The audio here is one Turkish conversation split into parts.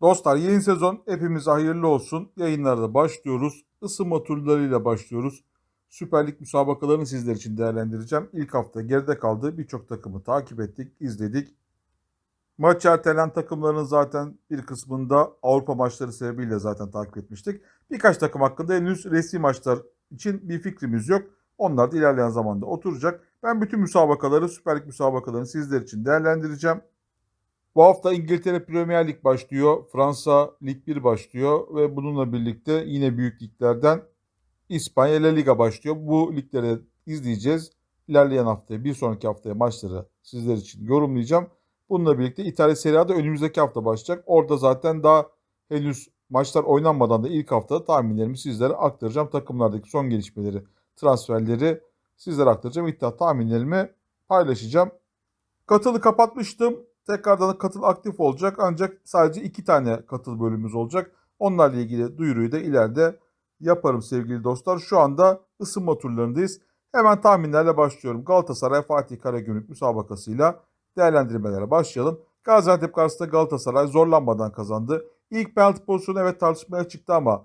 Dostlar yeni sezon hepimize hayırlı olsun. Yayınlarda başlıyoruz. Isınma turlarıyla başlıyoruz. Süper Lig müsabakalarını sizler için değerlendireceğim. İlk hafta geride kaldı. Birçok takımı takip ettik, izledik. Maç ertelen takımların zaten bir kısmında Avrupa maçları sebebiyle zaten takip etmiştik. Birkaç takım hakkında henüz resmi maçlar için bir fikrimiz yok. Onlar da ilerleyen zamanda oturacak. Ben bütün müsabakaları, Süper Lig müsabakalarını sizler için değerlendireceğim. Bu hafta İngiltere Premier Lig başlıyor. Fransa Lig 1 başlıyor ve bununla birlikte yine büyük liglerden İspanya La Liga başlıyor. Bu ligleri izleyeceğiz. İlerleyen haftaya, bir sonraki haftaya maçları sizler için yorumlayacağım. Bununla birlikte İtalya Serie A'da önümüzdeki hafta başlayacak. Orada zaten daha henüz maçlar oynanmadan da ilk hafta tahminlerimi sizlere aktaracağım. Takımlardaki son gelişmeleri, transferleri sizlere aktaracağım. İddia tahminlerimi paylaşacağım. Katılı kapatmıştım. Tekrardan katıl aktif olacak ancak sadece iki tane katıl bölümümüz olacak. Onlarla ilgili duyuruyu da ileride yaparım sevgili dostlar. Şu anda ısınma turlarındayız. Hemen tahminlerle başlıyorum. Galatasaray Fatih Karagümrük müsabakasıyla değerlendirmelere başlayalım. Gaziantep karşısında Galatasaray zorlanmadan kazandı. İlk penaltı pozisyonu evet tartışmaya çıktı ama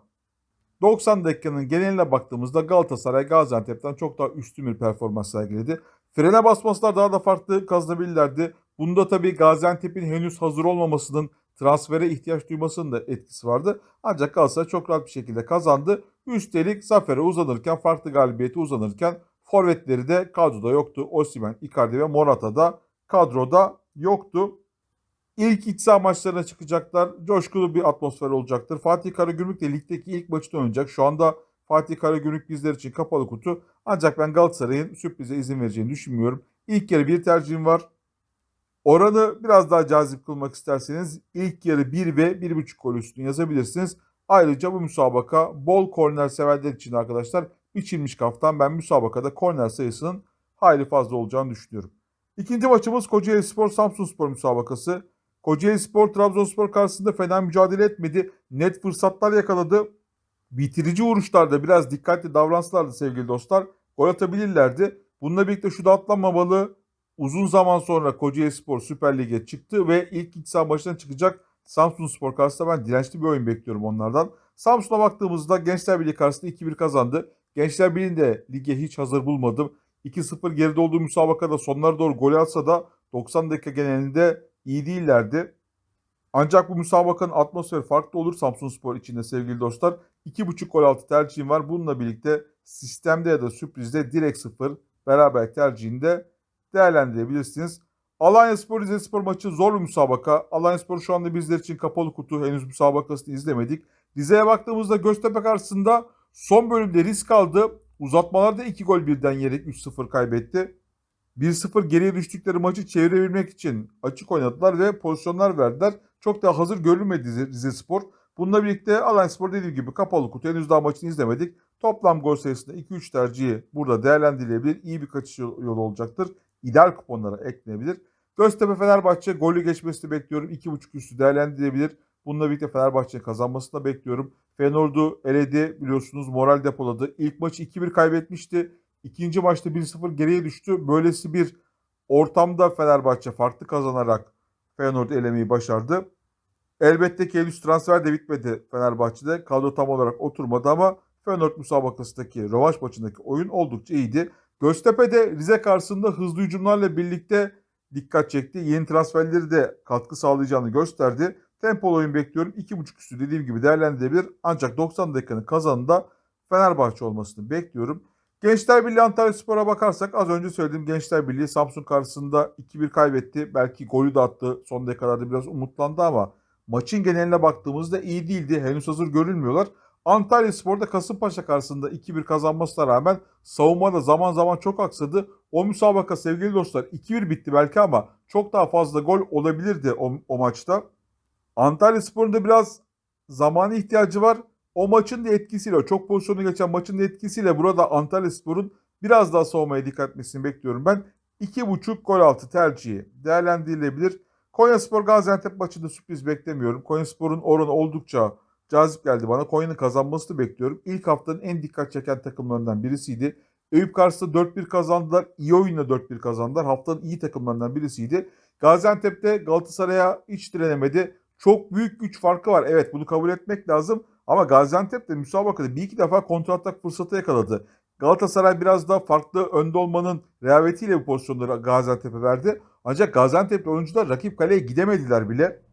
90 dakikanın geneline baktığımızda Galatasaray Gaziantep'ten çok daha üstün bir performans sergiledi. Frene basmaslar daha da farklı kazanabilirlerdi. Bunda tabii Gaziantep'in henüz hazır olmamasının transfere ihtiyaç duymasının da etkisi vardı. Ancak Galatasaray çok rahat bir şekilde kazandı. Üstelik zafere uzanırken, farklı galibiyeti uzanırken forvetleri de kadroda yoktu. Osimhen, Icardi ve Morata da kadroda yoktu. İlk iç saha maçlarına çıkacaklar. Coşkulu bir atmosfer olacaktır. Fatih Karagümrük de ligdeki ilk maçını oynayacak. Şu anda Fatih Karagümrük bizler için kapalı kutu. Ancak ben Galatasaray'ın sürprize izin vereceğini düşünmüyorum. İlk yarı bir tercihim var. Oranı biraz daha cazip kılmak isterseniz ilk yarı 1 ve 1.5 gol üstünü yazabilirsiniz. Ayrıca bu müsabaka bol korner severler için arkadaşlar biçilmiş kaftan ben müsabakada korner sayısının hayli fazla olacağını düşünüyorum. İkinci maçımız Kocaeli Spor Samsun Spor müsabakası. Kocaeli Spor Trabzonspor karşısında fena mücadele etmedi. Net fırsatlar yakaladı. Bitirici vuruşlarda biraz dikkatli davransalardı sevgili dostlar. Gol atabilirlerdi. Bununla birlikte şu da atlanmamalı. Uzun zaman sonra Kocaeli Spor Süper Lig'e çıktı ve ilk iç saha maçına çıkacak Samsun Spor karşısında ben dirençli bir oyun bekliyorum onlardan. Samsun'a baktığımızda Gençler Birliği karşısında 2-1 kazandı. Gençler Birliği'ni lige hiç hazır bulmadım. 2-0 geride olduğu müsabakada sonlara doğru gol atsa da 90 dakika genelinde iyi değillerdi. Ancak bu müsabakanın atmosferi farklı olur Samsun Spor içinde sevgili dostlar. 2.5 gol altı tercihim var. Bununla birlikte sistemde ya da sürprizde direkt 0 beraber tercihinde değerlendirebilirsiniz. Alanya Spor Rize Spor maçı zor bir müsabaka. Alanya Spor şu anda bizler için kapalı kutu. Henüz müsabakasını izlemedik. Rize'ye baktığımızda Göztepe karşısında son bölümde risk aldı. Uzatmalarda 2 gol birden yerek 3-0 kaybetti. 1-0 geriye düştükleri maçı çevirebilmek için açık oynadılar ve pozisyonlar verdiler. Çok daha hazır görünmedi Rize Spor. Bununla birlikte Alanya Spor dediğim gibi kapalı kutu. Henüz daha maçını izlemedik. Toplam gol sayısında 2-3 tercihi burada değerlendirilebilir. İyi bir kaçış yolu olacaktır. İdeal kuponlara eklenebilir. Göztepe Fenerbahçe golü geçmesini bekliyorum. 2.5 üstü değerlendirilebilir. Bununla birlikte Fenerbahçe'nin kazanmasını da bekliyorum. Fenordu eledi biliyorsunuz moral depoladı. İlk maçı 2-1 kaybetmişti. İkinci maçta 1-0 geriye düştü. Böylesi bir ortamda Fenerbahçe farklı kazanarak Feyenoord'u elemeyi başardı. Elbette ki henüz transfer de bitmedi Fenerbahçe'de. Kadro tam olarak oturmadı ama Feyenoord müsabakasındaki rövanş maçındaki oyun oldukça iyiydi. Göztepe de Rize karşısında hızlı hücumlarla birlikte dikkat çekti. Yeni transferleri de katkı sağlayacağını gösterdi. Tempolu oyun bekliyorum. 2.5 üstü dediğim gibi değerlendirilebilir. Ancak 90 dakikanın kazanında Fenerbahçe olmasını bekliyorum. Gençler Birliği Antalya Spor'a bakarsak az önce söylediğim Gençler Birliği Samsun karşısında 2-1 kaybetti. Belki golü de attı. Son dakikalarda biraz umutlandı ama maçın geneline baktığımızda iyi değildi. Henüz hazır görülmüyorlar. Antalya Spor'da Kasımpaşa karşısında 2-1 kazanmasına rağmen savunmada zaman zaman çok aksadı. O müsabaka sevgili dostlar 2-1 bitti belki ama çok daha fazla gol olabilirdi o, o maçta. Antalya Spor'un da biraz zamanı ihtiyacı var. O maçın da etkisiyle, çok pozisyonu geçen maçın da etkisiyle burada Antalya Spor'un biraz daha savunmaya dikkat etmesini bekliyorum ben. 2.5 gol altı tercihi değerlendirilebilir. Konya Spor Gaziantep maçında sürpriz beklemiyorum. Konya Spor'un oranı oldukça cazip geldi bana. Konya'nın kazanmasını bekliyorum. İlk haftanın en dikkat çeken takımlarından birisiydi. Eyüp karşısında 4-1 kazandılar. İyi oyunla 4-1 kazandılar. Haftanın iyi takımlarından birisiydi. Gaziantep'te Galatasaray'a hiç direnemedi. çok büyük güç farkı var. Evet bunu kabul etmek lazım. Ama Gaziantep de müsabakada bir iki defa kontratak fırsatı yakaladı. Galatasaray biraz daha farklı önde olmanın rehavetiyle bu pozisyonları Gaziantep'e verdi. Ancak Gaziantep'li oyuncular rakip kaleye gidemediler bile.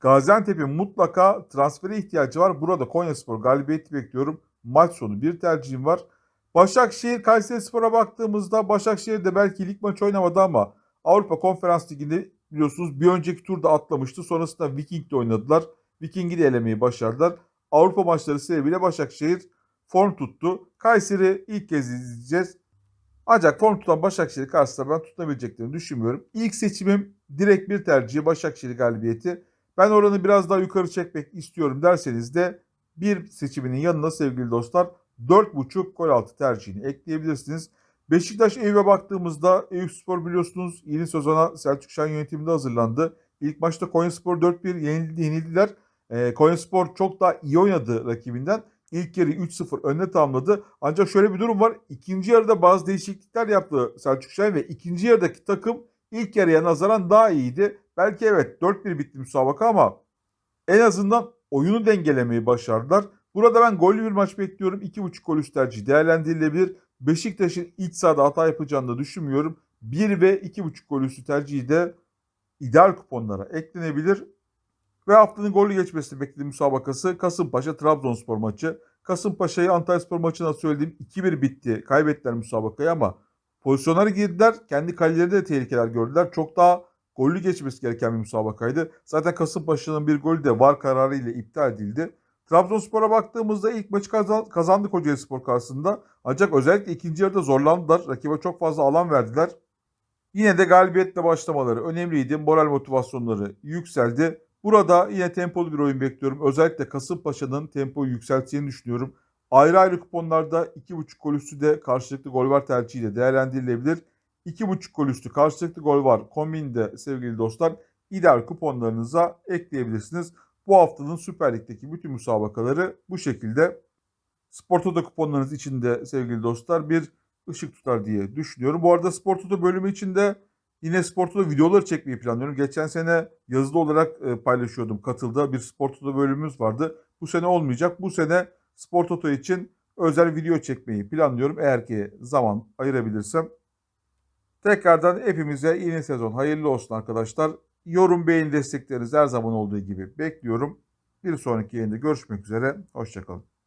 Gaziantep'in mutlaka transfere ihtiyacı var. Burada Konyaspor galibiyeti bekliyorum. Maç sonu bir tercihim var. Başakşehir Kayserispor'a baktığımızda Başakşehir de belki lig maçı oynamadı ama Avrupa Konferans Ligi'nde biliyorsunuz bir önceki turda atlamıştı. Sonrasında Viking'de oynadılar. Viking'i de elemeyi başardılar. Avrupa maçları sebebiyle Başakşehir form tuttu. Kayseri ilk kez izleyeceğiz. Ancak form tutan Başakşehir karşısında ben tutunabileceklerini düşünmüyorum. İlk seçimim direkt bir tercihi Başakşehir galibiyeti. Ben oranı biraz daha yukarı çekmek istiyorum derseniz de bir seçiminin yanına sevgili dostlar 4.5 gol altı tercihini ekleyebilirsiniz. Beşiktaş Eyüp'e baktığımızda Eyüp Spor biliyorsunuz yeni sezona Selçuk Şen yönetiminde hazırlandı. İlk maçta Konyaspor 4-1 yenildi, yenildiler. E, Konyaspor çok daha iyi oynadı rakibinden. İlk yarı 3-0 önüne tamamladı. Ancak şöyle bir durum var. İkinci yarıda bazı değişiklikler yaptı Selçuk Şahin ve ikinci yarıdaki takım ilk yarıya nazaran daha iyiydi. Belki evet 4-1 bitti müsabaka ama en azından oyunu dengelemeyi başardılar. Burada ben gollü bir maç bekliyorum. 2.5 gol üst tercih değerlendirilebilir. Beşiktaş'ın iç sahada hata yapacağını da düşünmüyorum. 1 ve 2.5 gol üstü tercihi de ideal kuponlara eklenebilir. Ve haftanın gollü geçmesini beklediğim müsabakası Kasımpaşa Trabzonspor maçı. Kasımpaşa'yı Antalyaspor maçına söylediğim 2-1 bitti. Kaybettiler müsabakayı ama pozisyonlara girdiler. Kendi kalelerinde de tehlikeler gördüler. Çok daha gollü geçmesi gereken bir müsabakaydı. Zaten Kasımpaşa'nın bir golü de var kararı ile iptal edildi. Trabzonspor'a baktığımızda ilk maçı kazan, kazandı Kocaeli Spor karşısında. Ancak özellikle ikinci yarıda zorlandılar. Rakibe çok fazla alan verdiler. Yine de galibiyetle başlamaları önemliydi. Moral motivasyonları yükseldi. Burada yine tempolu bir oyun bekliyorum. Özellikle Kasımpaşa'nın tempoyu yükselteceğini düşünüyorum. Ayrı ayrı kuponlarda 2.5 gol üstü de karşılıklı gol var tercihiyle değerlendirilebilir. 2.5 gol üstü karşılıklı gol var kombinde sevgili dostlar ideal kuponlarınıza ekleyebilirsiniz. Bu haftanın Süper Lig'deki bütün müsabakaları bu şekilde. Spor Toto kuponlarınız içinde sevgili dostlar bir ışık tutar diye düşünüyorum. Bu arada Spor Toto bölümü içinde yine Spor Toto videoları çekmeyi planlıyorum. Geçen sene yazılı olarak e, paylaşıyordum. Katılda bir Spor Toto bölümümüz vardı. Bu sene olmayacak. Bu sene Spor Toto için özel video çekmeyi planlıyorum. Eğer ki zaman ayırabilirsem. Tekrardan hepimize yeni sezon hayırlı olsun arkadaşlar. Yorum, beğeni destekleriniz her zaman olduğu gibi bekliyorum. Bir sonraki yayında görüşmek üzere. Hoşçakalın.